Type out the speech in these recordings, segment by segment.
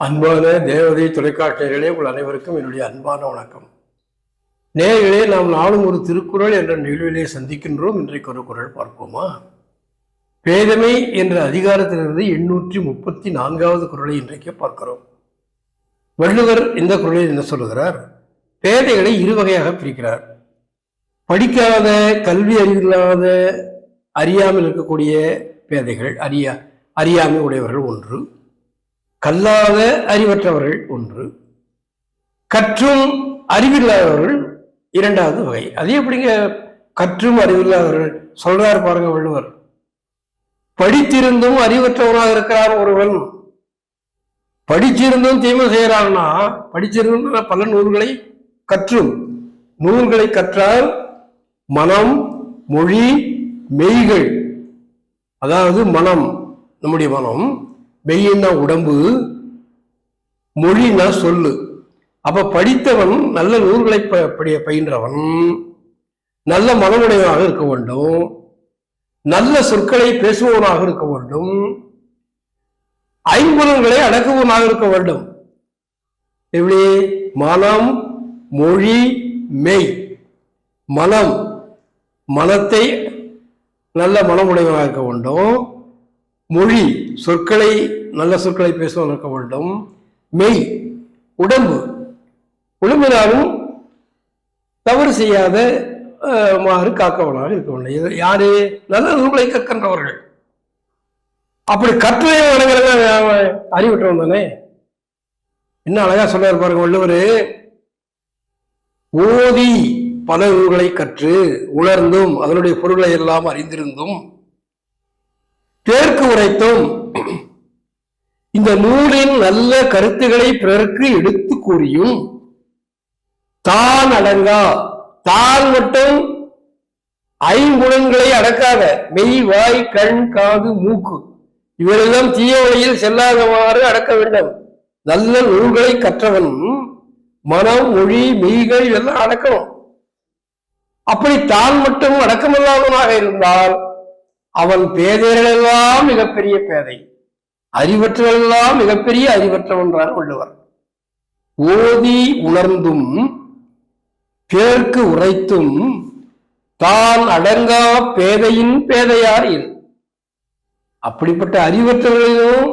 அன்பான தேவதை தொலைக்காட்சியர்களே உங்கள் அனைவருக்கும் என்னுடைய அன்பான வணக்கம். நேயர்களே நாம் நாளும் ஒரு திருக்குறள் என்ற நிகழ்விலே சந்திக்கின்றோம். இன்றைக்கு ஒரு குரல் பார்ப்போமா? பேதமை என்ற அதிகாரத்திலிருந்து எண்ணூற்றி முப்பத்தி நான்காவது குரலை இன்றைக்கு பார்க்கிறோம். வள்ளுவர் இந்த குரலில் என்ன சொல்லுகிறார்? பேதைகளை இரு வகையாக பிரிக்கிறார். படிக்காத கல்வி அறிவில்லாத அறியாமல் இருக்கக்கூடிய பேதைகள் அறியா அறியாமை உடையவர்கள் ஒன்று கல்லாத அறிவற்றவர்கள் ஒன்று கற்றும் அறிவில்லாதவர்கள் இரண்டாவது வகை. அது எப்படிங்க கற்றும் அறிவில்லாதவர்கள்? சொல்றார் பாருங்க வள்ளுவர். படித்திருந்தும் அறிவற்றவராக இருக்கிறார் ஒருவன். படிச்சிருந்தும் தீமை செய்கிறான்னா படிச்சிருந்தும் பல நூல்களை கற்றும். நூல்களை கற்றால் மனம் மொழி மெய்கள் அதாவது மனம் நம்முடைய மனம் மெய்யின்னா உடம்பு மொழினா சொல்லு. அப்ப படித்தவன் நல்ல நூல்களை ப- படி- பயின்றவன் நல்ல மனமுடையவனாக இருக்க வேண்டும் நல்ல சொற்களை பேசுபவனாக இருக்க வேண்டும் ஐம்புலன்களை அடக்குவனாக இருக்க வேண்டும். எப்படி? மனம் மொழி மெய். மனம் மனத்தை நல்ல மனமுடையவனாக இருக்க வேண்டும். மொழி சொற்களை நல்ல சொற்களை பேசுவன் இருக்க வேண்டும். மெய் உடம்பு. உடம்பினாலும் தவறு செய்யாத மாறு காக்கவனாக இருக்க வேண்டும் யாரு? நல்ல நூல்களை கற்கின்றவர்கள். அப்படி கற்றலை வழங்குறத அறிவிட்டவன் தானே? என்ன அழகா சொல்றாரு பாருங்க வள்ளுவர். ஓதி பல நூல்களை கற்று உணர்ந்தும் அதனுடைய பொருளை எல்லாம் அறிந்திருந்தும் தேர்க்கு உரைத்தோம். இந்த நூலின் நல்ல கருத்துக்களை பிறருக்கு எடுத்து கூறியும். தான் அடங்கா தான் மட்டும் ஐங்குணங்களை அடக்காத மெய் வாய் கண் காது மூக்கு இவரெல்லாம் தீய வழியில் செல்லாதவாறு அடக்க வேண்டும். நல்ல நூல்களை கற்றவன் மனம் மொழி மெய்கள் இதெல்லாம் அடக்கணும். அப்படி தான் மட்டும் அடக்கமில்லாதவனாக இருந்தால் அவன் பேதைகளெல்லாம் மிகப்பெரிய பேதை. அறிவற்றவெல்லாம் மிகப்பெரிய அறிவற்றவன்றார் வள்ளுவர். ஓதி உணர்ந்தும் பேர்க்கு உரைத்தும் தான் அடங்கா பேதையின் பேதையார் இது அப்படிப்பட்ட அறிவற்றவர்களையும்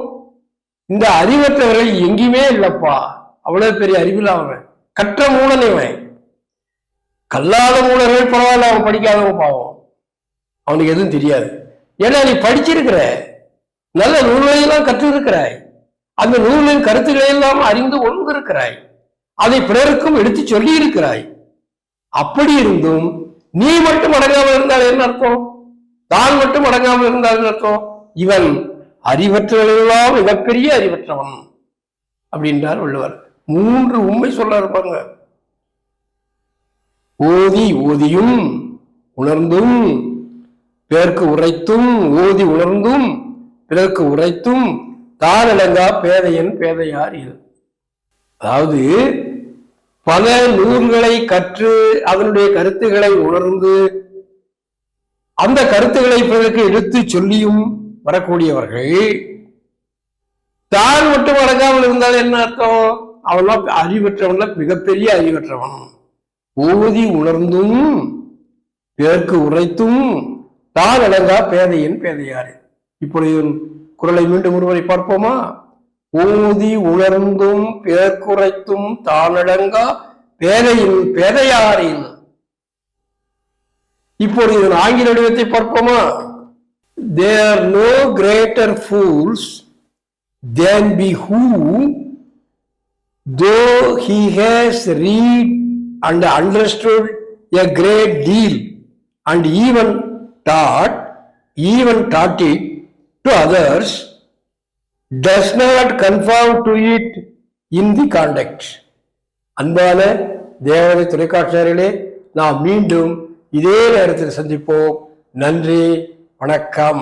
இந்த அறிவற்றவர்கள் எங்கேயுமே இல்லப்பா. அவ்வளவு பெரிய அறிவில் அவன். கற்ற மூலனைவன் கல்லாத மூலர்கள் பரவாயில்ல அவன் படிக்காதவன் பாவம். அவனுக்கு எதுவும் தெரியாது. ஏன்னா நீ படிச்சிருக்கிற. நல்ல நூல்களையெல்லாம் கற்றிருக்கிறாய். அந்த நூலின் கருத்துக்களை எல்லாம் அறிந்து உணர்ந்திருக்கிறாய் அதை பிறருக்கும் எடுத்து சொல்லி இருக்கிறாய் அப்படி இருந்தும் நீ மட்டும் அடங்காமல் இருந்தால் என்ன அர்த்தம்? தான் மட்டும் அடங்காமல் இருந்தால் என்ன அர்த்தம்? இவன் அறிவற்றவர்களெல்லாம் மிகப்பெரிய அறிவற்றவன் அப்படின்றார் வள்ளுவர். மூன்று உண்மை சொல்ல இருப்பாங்க ஓதி ஓதியும் உணர்ந்தும் பேர்க்கு உரைத்தும் ஓதி உணர்ந்தும் பிறர்க்கு உரைத்தும் தானடங்கா பேதையன் பேதையார் இது அதாவது பல நூல்களை கற்று அதனுடைய கருத்துக்களை உணர்ந்து அந்த கருத்துக்களை பிறருக்கு எடுத்து சொல்லியும் வரக்கூடியவர்கள் தான் மட்டும் அடங்காமல் இருந்தால் என்ன அர்த்தம்? அவன்லாம் அறிவற்றவன்ல மிகப்பெரிய அறிவற்றவன். ஓதி உணர்ந்தும் பிறர்க்கு உரைத்தும் தான் அடங்கா பேதையின் பேதையாறு இப்பொழுது குரலை மீண்டும் ஒருவரை பார்ப்போமா? ஊதி உணர்ந்தும் பேர்குறைத்தும் தானடங்கா பேதையின் பேதையாரின் இப்பொழுது இதன் ஆங்கில வடிவத்தை பார்ப்போமா? There no greater fools than be who though he has read and understood a great deal and even taught even taught it to others does not conform to it in the conduct அன்பான தேவதை தொலைக்காட்சியர்களே நாம் மீண்டும் இதே நேரத்தில் சந்திப்போம் நன்றி வணக்கம்